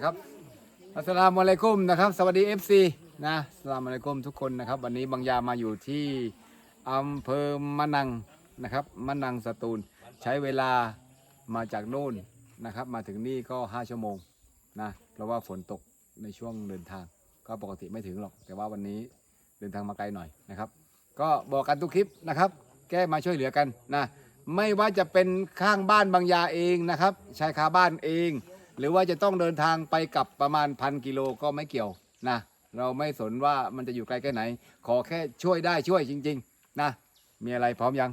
นะครับอัสลามุอะลัยกุมนะครับสวัสดี FC นะสสลามุอะลัยกุมทุกคนนะครับ วันนี้บางยามาอยู่ที่อำเภอมะนังนะครับมะนังสตูล ใช้เวลามาจากโน่นนะครับ มาถึงนี่ก็ 5 ชั่วโมงนะเพราะว่าฝนตกในช่วงเดินทาง ก็ปกติไม่ถึงหรอก แต่ว่าวันนี้เดินทางมาไกลหน่อยนะครับ ก็บอกกันทุกคลิปนะครับ แก้มาช่วยเหลือกันนะไม่ว่าจะเป็นข้างบ้านบางยาเองนะครับชายคาบ้านเอง หรือว่าจะต้องเดินทางไปกลับประมาณพันกิโลก็ไม่เกี่ยวนะเราไม่สนว่ามันจะอยู่ไกลแค่ไหน ขอแค่ช่วยได้ช่วยจริง ๆ นะ มีอะไรพร้อมยัง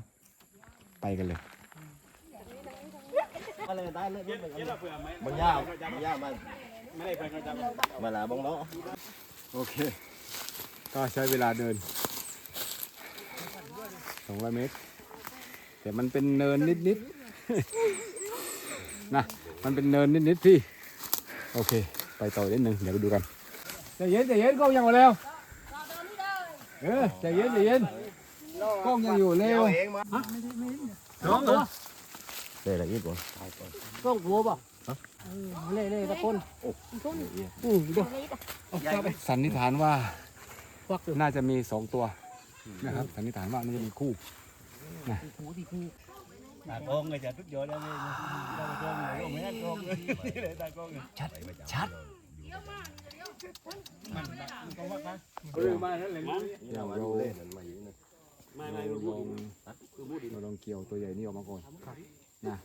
ไปกันเลยอะไรได้เลยเยอะเผื่อไหมบางย่าบางย่ามันไม่ได้เพื่อนเขาจำมาลาบางเนาะโอเค ก็ใช้เวลาเดิน200เมตร แต่มันเป็นเนินนิดๆนะ มันเป็นเนินนิดๆพี่โอเค ไปต่อนิดนึงเดี๋ยวไปดูกันใจเย็นใจเย็นกล้องยังอยู่แล้วเออใจเย็นใจเย็นกล้องยังอยู่เร็วน้องเหรอเดี๋ยวอะไรอีกบ่ก็หัวป่ะเล่เล่ตะคนอือเดี๋ยวสันนิษฐานว่าควักเลยน่าจะมีสองตัวนะครับสันนิษฐานว่าน่าจะมีคู่หูที่คู่ตากล้องเลยจะ ทุกยอดได้เลยตากล้องเลยไม่ได้กล้องเลยนี่เลยตากล้องเลยชัดชัดมันก็ว่ากันเรื่องมาแล้วเลยมั้งเดี๋ยวเราเล่นนั่นมาอยู่นั่นไม่เราไม่ลองเราลองเกี่ยวตัวใหญ่นี่ออกมาก่อนนะ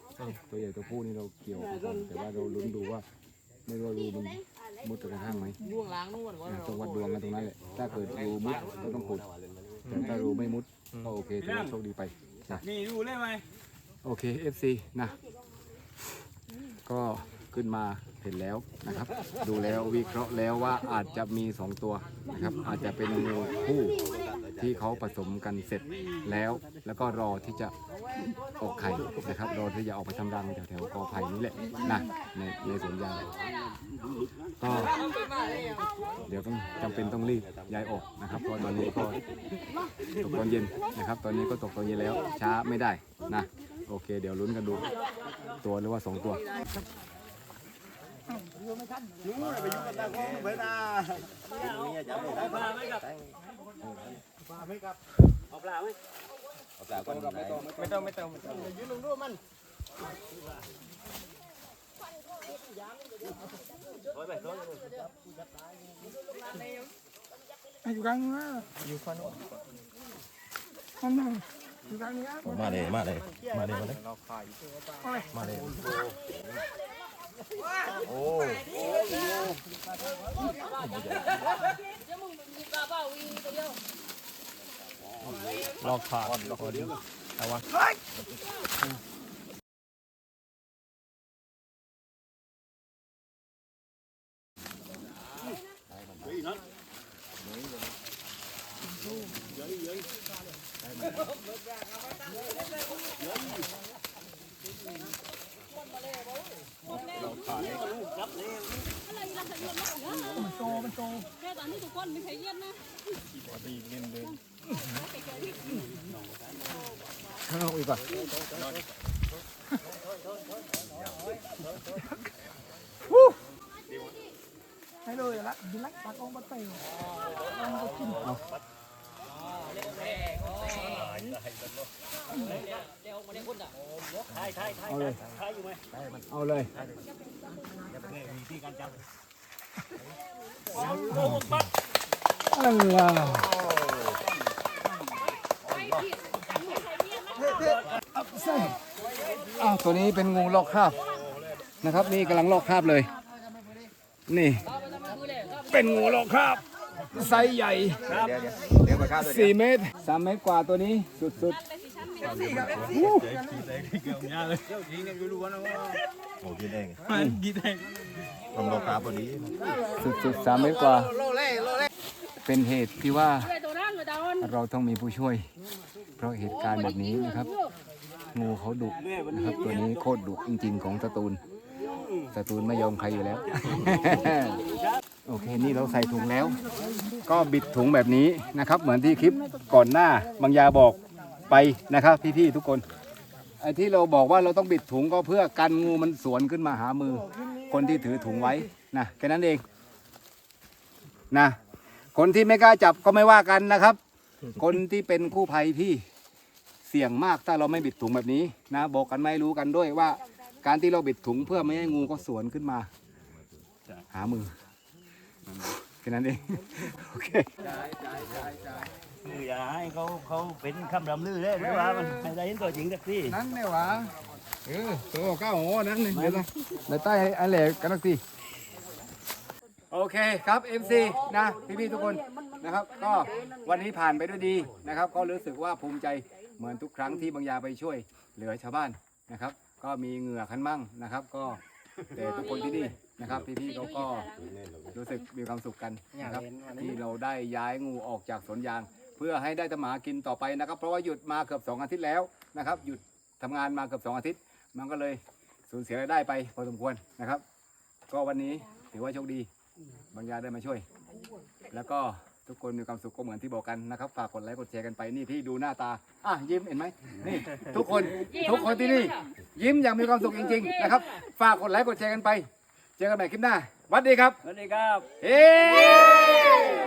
ตัวใหญ่ตัวผู้นี่เราเกี่ยวออกมาก่อนแต่ว่าเราลุ้นดูว่าไม่รู้ว่ารูมันมุดไปกระทั่งไหมย่วงล้างนู่นก่อนนะต้องวัดดวงกันตรงนั้นแหละ ถ้าเกิดรูมุดก็ต้องขุดแต่ถ้ารูไม่มุดก็โอเคถือว่าโชคดีไปนะนี่ดูได้ไหม โอเค FC นะ ก็ขึ้นมาเห็นแล้วนะครับ ดูแล้ววิเคราะห์แล้วว่าอาจจะมี 2 ตัวนะครับ อาจจะเป็นงูคู่ที่เขาผสมกันเสร็จแล้ว แล้วก็รอที่จะออกไข่นะครับ รอที่จะออกไปทำรังแถวๆกอไผ่นี่แหละนะในในสวนยางก็เดี๋ยวต้องจำเป็นต้องรีบย้ายออกนะครับเพราะตอนนี้ก็ตกตอนเย็นนะครับ ตอนนี้ก็ตกตอนเย็นแล้วช้าไม่ได้นะ โอเค เดี๋ยวลุ้นกันดู ตัวหรือว่าสองตัวนู้นไปยุ่งกับตากล้องไปนะนี่จะไม่เอาปลาไหมครับปลาไหมครับเอาปลาไหมเอาปลาก่อนไหนไม่ต้องไม่ต้องไม่ต้องยืนลงด้วยมันโอ้ยไปโอ้ยอยู่กลางนะอยู่ฟันมันนั่งอยู่กลางนี้ มาเลยมาเลยมาเลยมาเลยมาเลยโอ้ลอกขาดลอกขาดิเอาวะ แค่ตอนที่ทุกคนไม่ใช่เย็นนะข้างนอกอีกป่ะให้เลยละดิลักตากองบัตเตอร์มันก็กิน เอาเลยใช่อยู่ไหมเอาเลยมีที่การจับอัลลาอ้าวตัวนี้เป็นงูลอกคราบนะครับ นี่กำลังลอกคราบเลย นี่ เป็นงูลอกคราบ ไซส์ใหญ่เดี๋ยวมาข้าวตัวสี่เมตรสามเมตรกว่าตัวนี้สุดโอ้กินเองกี่แทงทำรองเท้าพอดีๆ สุดๆสามเมตรกว่า เป็นเหตุที่ว่าเลยตัวนั้นเลยตาอ่อนเราต้องมีผู้ช่วย เพราะเหตุการณ์แบบนี้นะครับ งูเขาดุนะครับตัวนี้โคตรดุจริงๆของสตูลสตูลไม่ยอมใครอยู่แล้ว โอเคนี่เราใส่ถุงแล้ว ก็บิดถุงแบบนี้นะครับ เหมือนที่คลิปก่อนหน้าบางยาบอกไปนะครับพี่ๆทุกคนไอ้ที่เราบอกว่าเราต้องบิดถุงก็เพื่อกันงูมันสวนขึ้นมาหามือ คนที่ถือถุงไว้นะแค่นั้นเองนะคนที่ไม่กล้าจับก็ไม่ว่ากันนะครับ คนที่เป็นกู้ภัยพี่เสี่ยงมากถ้าเราไม่บิดถุงแบบนี้นะบอกกันไม่รู้กันด้วยว่า การที่เราบิดถุงเพื่อไม่ให้งูก็สวนขึ้นมา หามือ แค่นั้นเองโอเคคืออย่าให้เขาเขาเป็นคำรำลือเลยหรือว่ามันให้ได้เห็นตัวจริงสักทีนั้นเนี่ยวะเออตัวก้าวโอ้นั้นนี่เดี๋ยวนะเดี๋ยวใต้ไอ้เหล็กกันสักทีโอเคครับ MC นะพี่ๆทุกคนนะครับ ก็วันนี้ผ่านไปด้วยดีนะครับ ก็รู้สึกว่าภูมิใจเหมือนทุกครั้งที่บางยาไปช่วยเหลือชาวบ้านนะครับ ก็มีเหงื่อคันมั่งนะครับ ก็ แต่ทุกคนที่นี่นะครับพี่ๆเขาก็รู้สึกมีความสุขกันนะครับที่เราได้ย้ายงูออกจากสวนยาง เพื่อให้ได้ตำหมากินต่อไปนะครับ เพราะว่าหยุดมาเกือบสองอาทิตย์แล้วนะครับ หยุดทำงานมาเกือบสองอาทิตย์ มันก็เลยสูญเสียรายได้ไปพอสมควรนะครับ ก็วันนี้ถือว่าโชคดีบางยาได้มาช่วย แล้วก็ ทุกคนมีความสุขก็เหมือนที่บอกกันนะครับฝากกดไลค์กดแชร์กันไปนี่ที่ดูหน้าตาอะยิ้มเห็นไหมนี่ ทุกคนทุกคนที่นี่ ยิ้มอย่างมีความสุขจริง ๆ นะครับ ฝากกดไลค์กดแชร์กันไป เจอกันใหม่คลิปหน้าสวัสดีครับ สวัสดีครับ เฮ้